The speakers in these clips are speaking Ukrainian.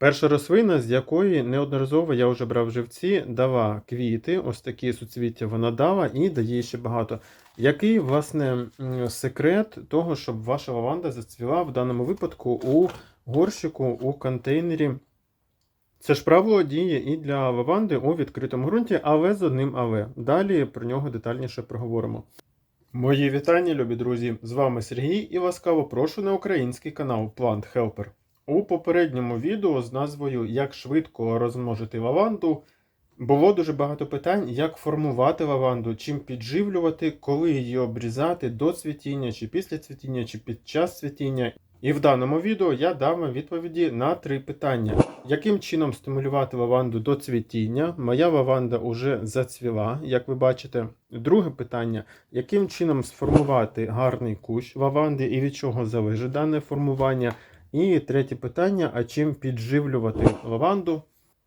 Перша рослина, з якої неодноразово я вже брав живці, дала квіти, ось такі суцвіття вона дала і дає ще багато. Який, власне, секрет того, щоб ваша лаванда зацвіла в даному випадку у горщику, у контейнері? Це ж правило діє і для лаванди у відкритому ґрунті, але з одним але. Далі про нього детальніше проговоримо. Мої вітання, любі друзі! З вами Сергій і ласкаво прошу на український канал Plant Helper. У попередньому відео з назвою Як швидко розмножити лаванду було дуже багато питань, як формувати лаванду, чим підживлювати, коли її обрізати до цвітіння, чи після цвітіння, чи під час цвітіння. І в даному відео я дам вам відповіді на три питання: яким чином стимулювати лаванду до цвітіння? Моя лаванда вже зацвіла, як ви бачите. Друге питання: яким чином сформувати гарний кущ лаванди і від чого залежить дане формування? І третє питання: а чим підживлювати лаванду,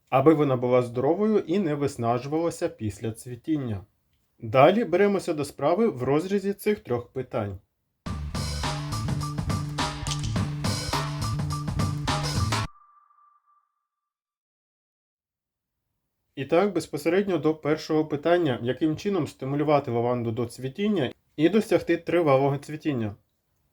аби вона була здоровою і не виснажувалася після цвітіння? Далі беремося до справи в розрізі цих трьох питань. І так, безпосередньо до першого питання: яким чином стимулювати лаванду до цвітіння і досягти тривалого цвітіння?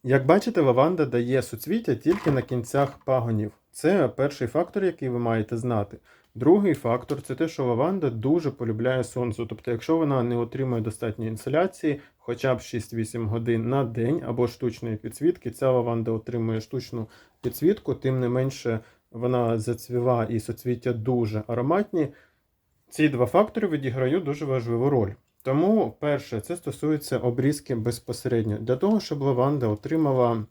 Як бачите, лаванда дає суцвіття тільки на кінцях пагонів. Це перший фактор, який ви маєте знати. Другий фактор це те, що лаванда дуже полюбляє сонце. Тобто, якщо вона не отримує достатньої інсоляції, хоча б 6-8 годин на день або штучної підсвітки, ця лаванда отримує штучну підсвітку, тим не менше вона зацвіла і соцвіття дуже ароматні. Ці два фактори відіграють дуже важливу роль. Тому, перше, це стосується обрізки безпосередньо. Для того, щоб лаванда отримала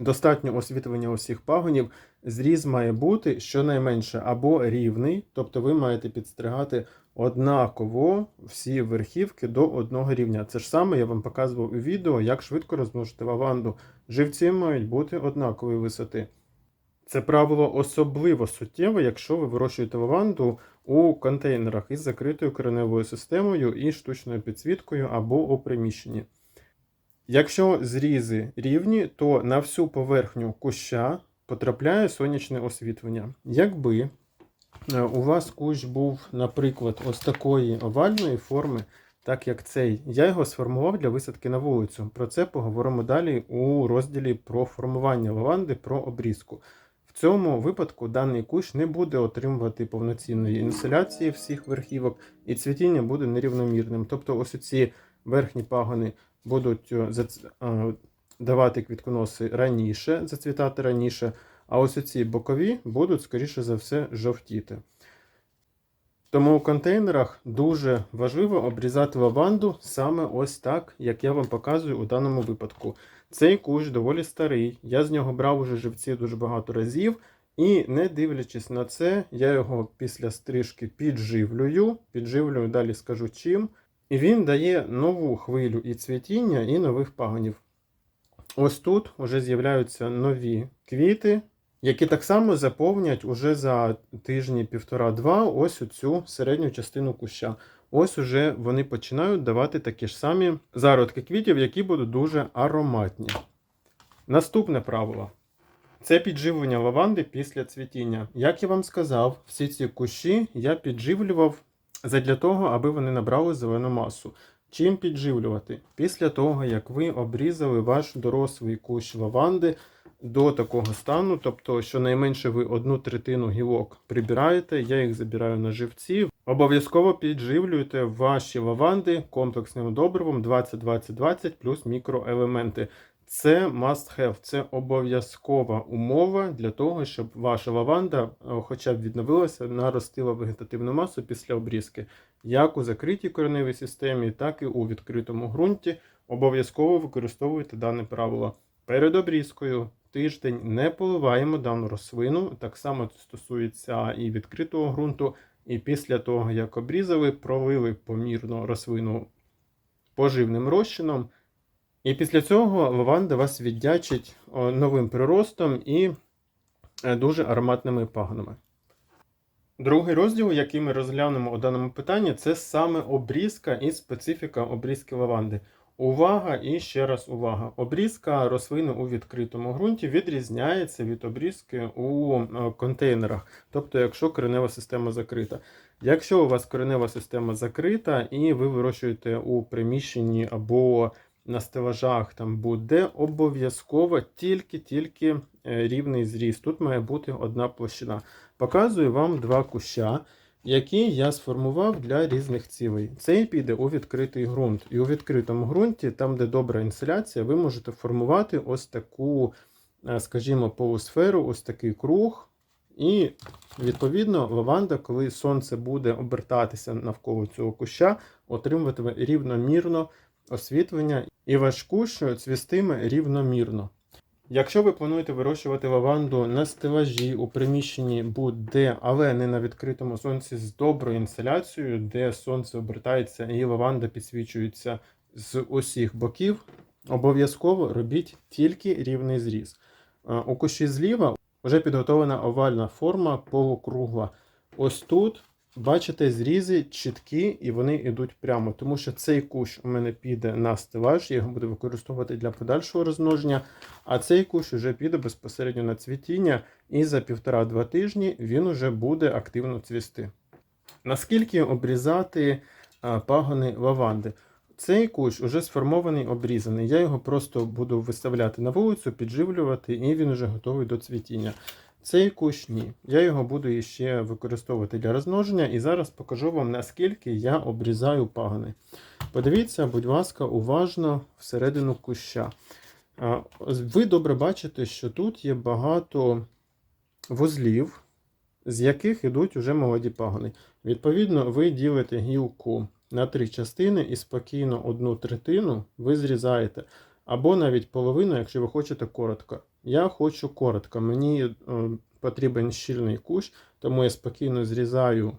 достатнє освітлення усіх пагонів, зріз має бути щонайменше або рівний, тобто ви маєте підстригати однаково всі верхівки до одного рівня. Це ж саме я вам показував у відео, як швидко розмножити лаванду. Живці мають бути однакової висоти. Це правило особливо суттєве, якщо ви вирощуєте лаванду у контейнерах із закритою кореневою системою і штучною підсвіткою або у приміщенні. Якщо зрізи рівні, то на всю поверхню куща потрапляє сонячне освітлення. Якби е, у вас кущ був, наприклад, ось такої овальної форми, так як цей, я його сформував для висадки на вулицю. Про це поговоримо далі у розділі про формування лаванди, про обрізку. В цьому випадку даний кущ не буде отримувати повноцінної інсоляції всіх верхівок, і цвітіння буде нерівномірним. Тобто, ось ці верхні пагони будуть е, е, давати квітконоси раніше, зацвітати раніше, а ось ці бокові будуть, скоріше за все, жовтіти. Тому у контейнерах дуже важливо обрізати лаванду саме ось так, як я вам показую у даному випадку. Цей кущ доволі старий, я з нього брав уже живці дуже багато разів, і не дивлячись на це, я його після стрижки підживлюю, підживлюю, далі скажу чим. І він дає нову хвилю і цвітіння, і нових пагонів. Ось тут вже з'являються нові квіти, які так само заповнять уже за тижні півтора-два ось цю середню частину куща. Ось уже вони починають давати такі ж самі зародки квітів, які будуть дуже ароматні. Наступне правило це підживлення лаванди після цвітіння. Як я вам сказав, всі ці кущі я підживлював задля того, аби вони набрали зелену масу. Чим підживлювати? Після того, як ви обрізали ваш дорослий кущ лаванди до такого стану, тобто, щонайменше ви одну третину гілок прибираєте, я їх забираю на живці. Обов'язково підживлюйте ваші лаванди комплексним добривом 20-20-20 плюс мікроелементи. Це must have, це обов'язкова умова для того, щоб ваша лаванда, е, хоча б відновилася, наростила вегетативну масу після обрізки. Як у закритій кореневій системі, так і у відкритому ґрунті. Обов'язково використовуйте дане правило. Перед обрізкою тиждень не поливаємо дану рослину. Так само це стосується і відкритого ґрунту. І після того, як обрізали, пролили помірно рослину поживним розчином. І після цього лаванда вас віддячить новим приростом і е, дуже ароматними пагонами. Другий розділ, який ми розглянемо у даному питанні, це саме обрізка і специфіка обрізки лаванди. Увага і ще раз увага. Обрізка рослини у відкритому ґрунті відрізняється від обрізки у е, контейнерах, тобто, якщо коренева система закрита. Якщо у вас коренева система закрита і ви вирощуєте у приміщенні або на стелажах там буде обов'язково тільки-тільки е, рівний зріст. Тут має бути одна площина. Показую вам два куща, які я сформував для різних цілей. Цей піде у відкритий ґрунт. І у відкритому ґрунті, там, де добра інсоляція, ви можете формувати ось таку, е, скажімо, полусферу, ось такий круг. І, відповідно, лаванда, коли сонце буде обертатися навколо цього куща, отримуватиме рівномірно освітлення, і ваш кущ цвістиме рівномірно. Якщо ви плануєте вирощувати лаванду на стелажі у приміщенні будь-де, але не на відкритому сонці з доброю інсоляцією, де сонце обертається і лаванда підсвічується з усіх боків, обов'язково робіть тільки рівний зріз. Е, У кущі зліва вже підготовлена овальна форма полукругла. Ось тут Бачите, зрізи чіткі і вони йдуть прямо, тому що цей кущ у мене піде на стелаж, я його буду використовувати для подальшого розмноження, а цей кущ вже піде безпосередньо на цвітіння, і за півтора-два тижні він вже буде активно цвісти. Наскільки обрізати пагони лаванди? Цей кущ вже сформований, обрізаний. Я його просто буду виставляти на вулицю, підживлювати, і він вже готовий до цвітіння. Цей кущ ні. Я його буду ще використовувати для розмноження, і зараз покажу вам, наскільки я обрізаю пагони. Подивіться, будь ласка, уважно всередину куща. Ви добре бачите, що тут є багато вузлів, з яких йдуть уже молоді пагони. Відповідно, ви ділите гілку на три частини і спокійно одну третину ви зрізаєте. Або навіть половину, якщо ви хочете коротко. Я хочу коротко. Мені е, потрібен щільний кущ, тому я спокійно зрізаю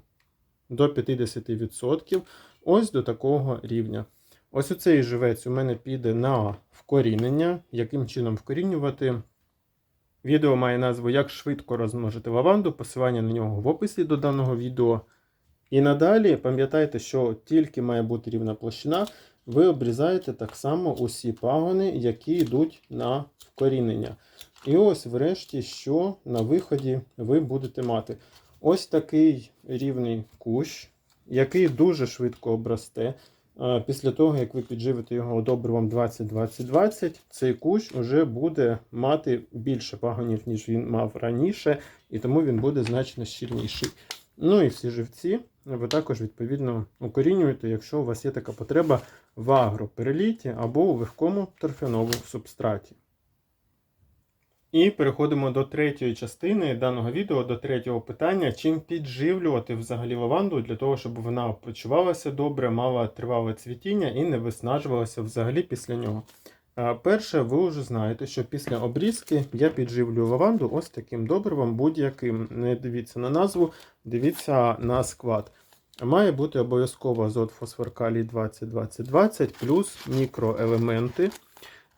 до 50%. Ось до такого рівня. Ось оцей живець у мене піде на вкорінення. Яким чином вкорінювати? Відео має назву Як швидко розмножити лаванду, посилання на нього в описі до даного відео. І надалі пам'ятайте, що тільки має бути рівна площина, ви обрізаєте так само усі пагони, які йдуть на вкорінення. І ось, врешті, що на виході ви будете мати. Ось такий рівний кущ, який дуже швидко обрасте. Після того, як ви підживите його добривом 20-20-20, цей кущ вже буде мати більше пагонів, ніж він мав раніше, і тому він буде значно щільніший. Ну і всі живці ви також відповідно укорінюєте, якщо у вас є така потреба в агропереліті або у легкому торфяновому субстраті. І переходимо до третьої частини даного відео, до третього питання, чим підживлювати взагалі лаванду для того, щоб вона почувалася добре, мала тривале цвітіння і не виснажувалася взагалі після нього. Перше, ви вже знаєте, що після обрізки я підживлюю лаванду ось таким добривом будь-яким. Не дивіться на назву, дивіться на склад. Має бути обов'язково азот фосфор калій 20-20-20 плюс мікроелементи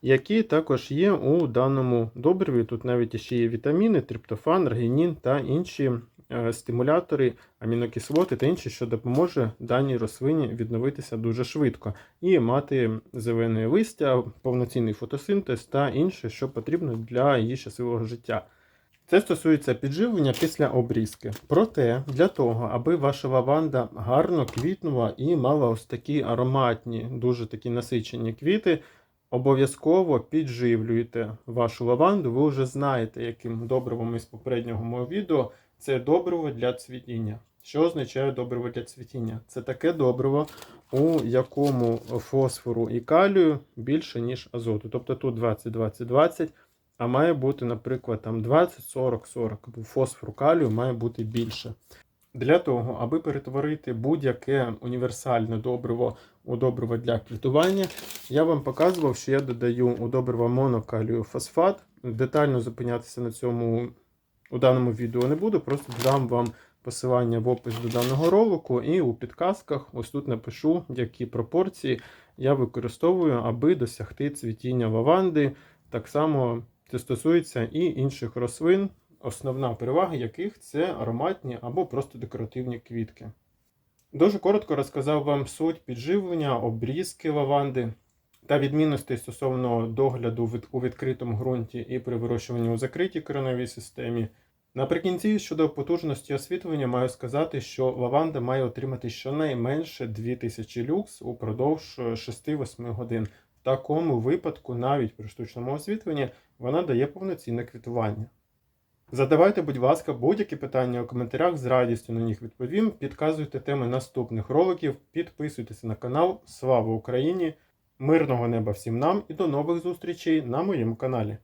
які також є у даному добриві. Тут навіть ще є вітаміни, триптофан, аргінін та інші е, стимулятори, амінокислоти та інші, що допоможе даній рослині відновитися дуже швидко і мати зелене листя, повноцінний фотосинтез та інше, що потрібно для її щасливого життя. Це стосується підживлення після обрізки. Проте, для того, аби ваша лаванда гарно квітнула і мала ось такі ароматні, дуже такі насичені квіти, Обов'язково підживлюйте вашу лаванду. Ви вже знаєте, яким добривом із попереднього мого відео це добриво для цвітіння. Що означає добриво для цвітіння? Це таке добриво, у якому фосфору і калію більше, ніж азоту. Тобто тут 20-20-20, а має бути, наприклад, там 20-40-40, бо фосфору калію має бути більше. Для того, аби перетворити будь-яке універсальне добриво у добриво для квітування, я вам показував, що я додаю у добриво монокалію фосфат. Детально зупинятися на цьому у даному відео не буду, просто дам вам посилання в опис до даного ролику, і у підказках ось тут напишу, які пропорції я використовую, аби досягти цвітіння лаванди. Так само це стосується і інших рослин основна перевага яких це ароматні або просто декоративні квітки. Дуже коротко розказав вам суть підживлення, обрізки лаванди. та відмінностей стосовно догляду у відкритому ґрунті і при вирощуванні у закритій кореновій системі. Наприкінці, щодо потужності освітлення, маю сказати, що лаванда має отримати щонайменше 2000 люкс упродовж 6-8 годин. В такому випадку, навіть при штучному освітленні, вона дає повноцінне квітування. Задавайте, будь ласка, будь-які питання у коментарях, з радістю на них відповім. Підказуйте теми наступних роликів, підписуйтесь на канал. Слава Україні! Мирного неба всім нам і до нових зустрічей на моєму каналі.